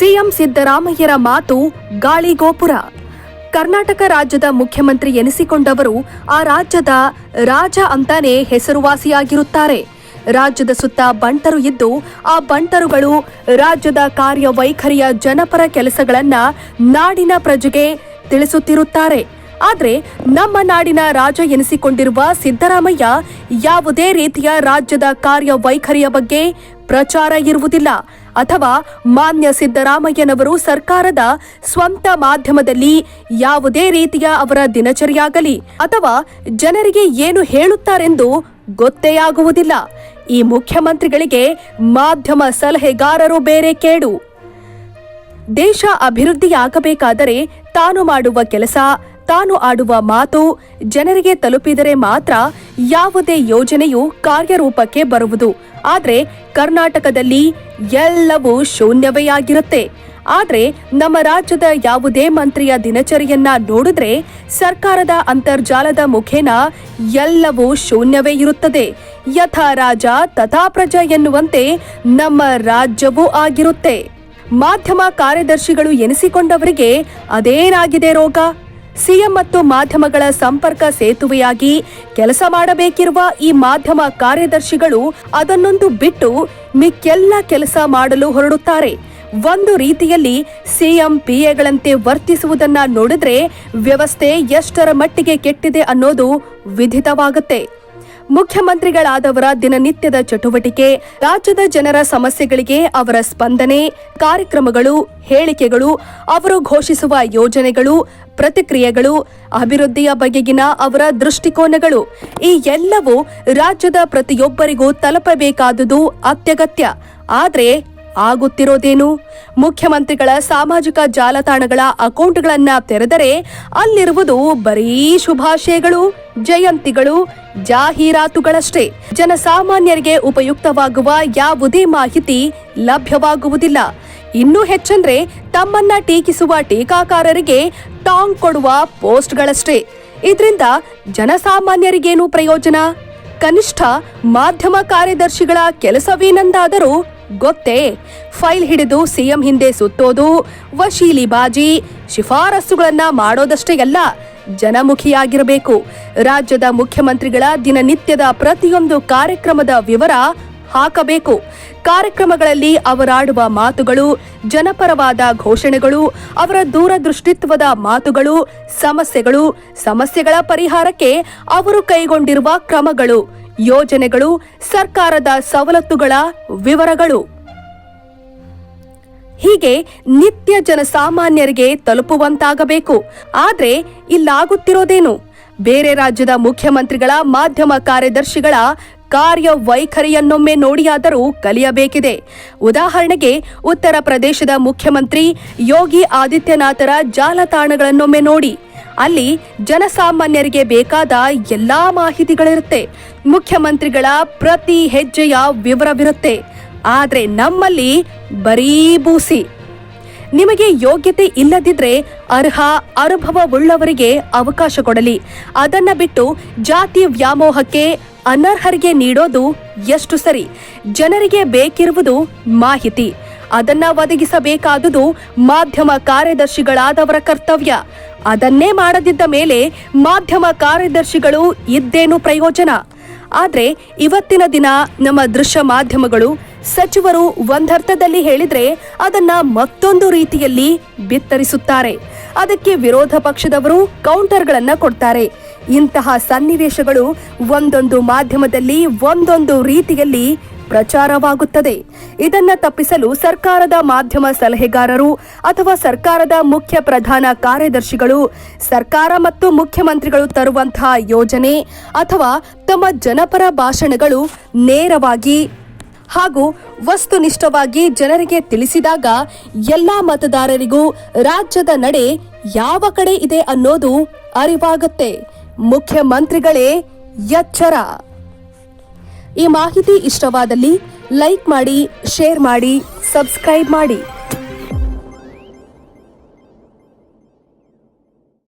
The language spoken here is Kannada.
ಸಿಎಂ ಸಿದ್ದರಾಮಯ್ಯರ ಮಾತು ಗಾಳಿಗೋಪುರ ಕರ್ನಾಟಕ ರಾಜ್ಯದ ಮುಖ್ಯಮಂತ್ರಿ ಎನಿಸಿಕೊಂಡವರು ಆ ರಾಜ್ಯದ ರಾಜ ಅಂತಾನೆ ಹೆಸರುವಾಸಿಯಾಗಿರುತ್ತಾರೆ. ರಾಜ್ಯದ ಸುತ್ತ ಬಂಟರು ಇದ್ದು ಆ ಬಂಟರುಗಳು ರಾಜ್ಯದ ಕಾರ್ಯವೈಖರಿಯ ಜನಪರ ಕೆಲಸಗಳನ್ನ ನಾಡಿನ ಪ್ರಜೆಗೆ ತಿಳಿಸುತ್ತಿರುತ್ತಾರೆ. ಆದರೆ ನಮ್ಮ ನಾಡಿನ ರಾಜ ಎನಿಸಿಕೊಂಡಿರುವ ಸಿದ್ದರಾಮಯ್ಯ ಯಾವುದೇ ರೀತಿಯ ರಾಜ್ಯದ ಕಾರ್ಯವೈಖರಿಯ ಬಗ್ಗೆ ಪ್ರಚಾರ ಇರುವುದಿಲ್ಲ. ಅಥವಾ ಮಾನ್ಯ ಸಿದ್ದರಾಮಯ್ಯನವರು ಸರ್ಕಾರದ ಸ್ವಂತ ಮಾಧ್ಯಮದಲ್ಲಿ ಯಾವುದೇ ರೀತಿಯ ಅವರ ದಿನಚರಿಯಾಗಲಿ ಅಥವಾ ಜನರಿಗೆ ಏನು ಹೇಳುತ್ತಾರೆಂದು ಗೊತ್ತೇ ಆಗುವುದಿಲ್ಲ. ಈ ಮುಖ್ಯಮಂತ್ರಿಗಳಿಗೆ ಮಾಧ್ಯಮ ಸಲಹೆಗಾರರು ಬೇರೆ ಕೇಡು. ದೇಶ ಅಭಿವೃದ್ಧಿಯಾಗಬೇಕಾದರೆ ತಾನು ಮಾಡುವ ಕೆಲಸ, ತಾನು ಆಡುವ ಮಾತು ಜನರಿಗೆ ತಲುಪಿದರೆ ಮಾತ್ರ ಯಾವುದೇ ಯೋಜನೆಯು ಕಾರ್ಯರೂಪಕ್ಕೆ ಬರುವುದು. ಆದರೆ ಕರ್ನಾಟಕದಲ್ಲಿ ಎಲ್ಲವೂ ಶೂನ್ಯವೇ ಆಗಿರುತ್ತೆ. ಆದರೆ ನಮ್ಮ ರಾಜ್ಯದ ಯಾವುದೇ ಮಂತ್ರಿಯ ದಿನಚರಿಯನ್ನ ನೋಡಿದ್ರೆ ಸರ್ಕಾರದ ಅಂತರ್ಜಾಲದ ಮುಖೇನ ಎಲ್ಲವೂ ಶೂನ್ಯವೇ ಇರುತ್ತದೆ. ಯಥಾ ರಾಜ ತಥಾ ಪ್ರಜ ಎನ್ನುವಂತೆ ನಮ್ಮ ರಾಜ್ಯವೂ ಆಗಿರುತ್ತೆ. ಮಾಧ್ಯಮ ಕಾರ್ಯದರ್ಶಿಗಳು ಎನಿಸಿಕೊಂಡವರಿಗೆ ಅದೇನಾಗಿದೆ ರೋಗ? ಸಿಎಂ ಮತ್ತು ಮಾಧ್ಯಮಗಳ ಸಂಪರ್ಕ ಸೇತುವೆಯಾಗಿ ಕೆಲಸ ಮಾಡಬೇಕಿರುವ ಈ ಮಾಧ್ಯಮ ಕಾರ್ಯದರ್ಶಿಗಳು ಅದನ್ನೊಂದು ಬಿಟ್ಟು ಮಿಕ್ಕೆಲ್ಲ ಕೆಲಸ ಮಾಡಲು ಹೊರಡುತ್ತಾರೆ. ಒಂದು ರೀತಿಯಲ್ಲಿ ಸಿಎಂ ಪಿಎಗಳಂತೆ ವರ್ತಿಸುವುದನ್ನ ನೋಡಿದ್ರೆ ವ್ಯವಸ್ಥೆ ಎಷ್ಟರ ಮಟ್ಟಿಗೆ ಕೆಟ್ಟಿದೆ ಅನ್ನೋದು ವಿಧಿತವಾಗುತ್ತೆ. ಮುಖ್ಯಮಂತ್ರಿಗಳಾದವರ ದಿನನಿತ್ಯದ ಚಟುವಟಿಕೆ, ರಾಜ್ಯದ ಜನರ ಸಮಸ್ಯೆಗಳಿಗೆ ಅವರ ಸ್ಪಂದನೆ, ಕಾರ್ಯಕ್ರಮಗಳು, ಹೇಳಿಕೆಗಳು, ಅವರು ಘೋಷಿಸುವ ಯೋಜನೆಗಳು, ಪ್ರತಿಕ್ರಿಯೆಗಳು, ಅಭಿವೃದ್ಧಿಯ ಬಗೆಗಿನ ಅವರ ದೃಷ್ಟಿಕೋನಗಳು, ಈ ಎಲ್ಲವೂ ರಾಜ್ಯದ ಪ್ರತಿಯೊಬ್ಬರಿಗೂ ತಲುಪಬೇಕಾದುದು ಅತ್ಯಗತ್ಯ. ಆದ್ರೆ ಆಗುತ್ತಿರೋದೇನು? ಮುಖ್ಯಮಂತ್ರಿಗಳ ಸಾಮಾಜಿಕ ಜಾಲತಾಣಗಳ ಅಕೌಂಟ್ಗಳನ್ನ ತೆರೆದರೆ ಅಲ್ಲಿರುವುದು ಬರೀ ಶುಭಾಶಯಗಳು, ಜಯಂತಿಗಳು, ಜಾಹೀರಾತುಗಳಷ್ಟೇ. ಜನಸಾಮಾನ್ಯರಿಗೆ ಉಪಯುಕ್ತವಾಗುವ ಯಾವುದೇ ಮಾಹಿತಿ ಲಭ್ಯವಾಗುವುದಿಲ್ಲ. ಇನ್ನೂ ಹೆಚ್ಚಂದ್ರೆ ತಮ್ಮನ್ನ ಟೀಕಿಸುವ ಟೀಕಾಕಾರರಿಗೆ ಟಾಂಗ್ ಕೊಡುವ ಪೋಸ್ಟ್ಗಳಷ್ಟೇ. ಇದರಿಂದ ಜನಸಾಮಾನ್ಯರಿಗೇನು ಪ್ರಯೋಜನ? ಕನಿಷ್ಠ ಮಾಧ್ಯಮ ಕಾರ್ಯದರ್ಶಿಗಳ ಕೆಲಸವೇನೆಂದಾದರೂ ಗೊತ್ತೇ? ಫೈಲ್ ಹಿಡಿದು ಸಿಎಂ ಹಿಂದೆ ಸುತ್ತೋದು ವಶೀಲಿ ಬಾಜಿ ಶಿಫಾರಸ್ಸುಗಳನ್ನ ಮಾಡೋದಷ್ಟೇ ಅಲ್ಲ, ಜನಮುಖಿಯಾಗಿರಬೇಕು. ರಾಜ್ಯದ ಮುಖ್ಯಮಂತ್ರಿಗಳ ದಿನನಿತ್ಯದ ಪ್ರತಿಯೊಂದು ಕಾರ್ಯಕ್ರಮದ ವಿವರ ಹಾಕಬೇಕು. ಕಾರ್ಯಕ್ರಮಗಳಲ್ಲಿ ಅವರಾಡುವ ಮಾತುಗಳು, ಜನಪರವಾದ ಘೋಷಣೆಗಳು, ಅವರ ದೂರದೃಷ್ಟಿತ್ವದ ಮಾತುಗಳು, ಸಮಸ್ಯೆಗಳು, ಸಮಸ್ಯೆಗಳ ಪರಿಹಾರಕ್ಕೆ ಅವರು ಕೈಗೊಂಡಿರುವ ಕ್ರಮಗಳು. ಯೋಜನೆಗಳು, ಸರ್ಕಾರದ ಸವಲತ್ತುಗಳ ವಿವರಗಳು. ಹೀಗೆ ನಿತ್ಯ ಜನಸಾಮಾನ್ಯರಿಗೆ ತಲುಪುವಂತಾಗಬೇಕು. ಆದರೆ ಇಲ್ಲಾಗುತ್ತಿರೋದೇನು? ಬೇರೆ ರಾಜ್ಯದ ಮುಖ್ಯಮಂತ್ರಿಗಳ ಮಾಧ್ಯಮ ಕಾರ್ಯದರ್ಶಿಗಳ ಕಾರ್ಯವೈಖರಿಯನ್ನೊಮ್ಮೆ ನೋಡಿಯಾದರೂ ಕಲಿಯಬೇಕಿದೆ. ಉದಾಹರಣೆಗೆ, ಉತ್ತರ ಪ್ರದೇಶದ ಮುಖ್ಯಮಂತ್ರಿ ಯೋಗಿ ಆದಿತ್ಯನಾಥರ ಜಾಲತಾಣಗಳನ್ನೊಮ್ಮೆ ನೋಡಿ. ಅಲ್ಲಿ ಜನಸಾಮಾನ್ಯರಿಗೆ ಬೇಕಾದ ಎಲ್ಲಾ ಮಾಹಿತಿಗಳಿರುತ್ತೆ. ಮುಖ್ಯಮಂತ್ರಿಗಳ ಪ್ರತಿ ಹೆಜ್ಜೆಯ ವಿವರವಿರುತ್ತೆ. ಆದ್ರೆ ನಮ್ಮಲ್ಲಿ ಬರೀ ಬೂಸಿ. ನಿಮಗೆ ಯೋಗ್ಯತೆ ಇಲ್ಲದಿದ್ರೆ ಅರ್ಹ, ಅನುಭವವುಳ್ಳವರಿಗೆ ಅವಕಾಶ ಕೊಡಲಿ. ಅದನ್ನ ಬಿಟ್ಟು ಜಾತಿ ವ್ಯಾಮೋಹಕ್ಕೆ ಅನರ್ಹರಿಗೆ ನೀಡೋದು ಎಷ್ಟು ಸರಿ? ಜನರಿಗೆ ಬೇಕಿರುವುದು ಮಾಹಿತಿ. ಅದನ್ನ ಒದಗಿಸಬೇಕಾದುದು ಮಾಧ್ಯಮ ಕಾರ್ಯದರ್ಶಿಗಳಾದವರ ಕರ್ತವ್ಯ. ಅದನ್ನೇ ಮಾಡದಿದ್ದ ಮೇಲೆ ಮಾಧ್ಯಮ ಕಾರ್ಯದರ್ಶಿಗಳು ಇದ್ದೇನು ಪ್ರಯೋಜನ? ಆದ್ರೆ ಇವತ್ತಿನ ದಿನ ನಮ್ಮ ದೃಶ್ಯ ಮಾಧ್ಯಮಗಳು ಸಚಿವರು ಒಂದರ್ಥದಲ್ಲಿ ಹೇಳಿದ್ರೆ ಅದನ್ನ ಮತ್ತೊಂದು ರೀತಿಯಲ್ಲಿ ಬಿತ್ತರಿಸುತ್ತಾರೆ. ಅದಕ್ಕೆ ವಿರೋಧ ಪಕ್ಷದವರು ಕೌಂಟರ್ಗಳನ್ನ ಕೊಡ್ತಾರೆ. ಇಂತಹ ಸನ್ನಿವೇಶಗಳು ಒಂದೊಂದು ಮಾಧ್ಯಮದಲ್ಲಿ ಒಂದೊಂದು ರೀತಿಯಲ್ಲಿ ಪ್ರಚಾರವಾಗುತ್ತದೆ. ಇದನ್ನ ತಪ್ಪಿಸಲು ಸರ್ಕಾರದ ಮಾಧ್ಯಮ ಸಲಹೆಗಾರರು ಅಥವಾ ಸರ್ಕಾರದ ಮುಖ್ಯ ಪ್ರಧಾನ ಕಾರ್ಯದರ್ಶಿಗಳು, ಸರ್ಕಾರ ಮತ್ತು ಮುಖ್ಯಮಂತ್ರಿಗಳು ತರುವಂತಹ ಯೋಜನೆ ಅಥವಾ ತಮ್ಮ ಜನಪರ ಭಾಷಣಗಳು ನೇರವಾಗಿ ಹಾಗೂ ವಸ್ತುನಿಷ್ಠವಾಗಿ ಜನರಿಗೆ ತಿಳಿಸಿದಾಗ ಎಲ್ಲಾ ಮತದಾರರಿಗೂ ರಾಜ್ಯದ ನಡೆ ಯಾವ ಕಡೆ ಇದೆ ಅನ್ನೋದು ಅರಿವಾಗುತ್ತೆ. ಮುಖ್ಯಮಂತ್ರಿಗಳೇ ಎಚ್ಚರ. ಈ ಮಾಹಿತಿ ಇಷ್ಟವಾದಲ್ಲಿ ಲೈಕ್ ಮಾಡಿ ಶೇರ್ ಮಾಡಿ ಸಬ್ಸ್ಕ್ರೈಬ್ ಮಾಡಿ.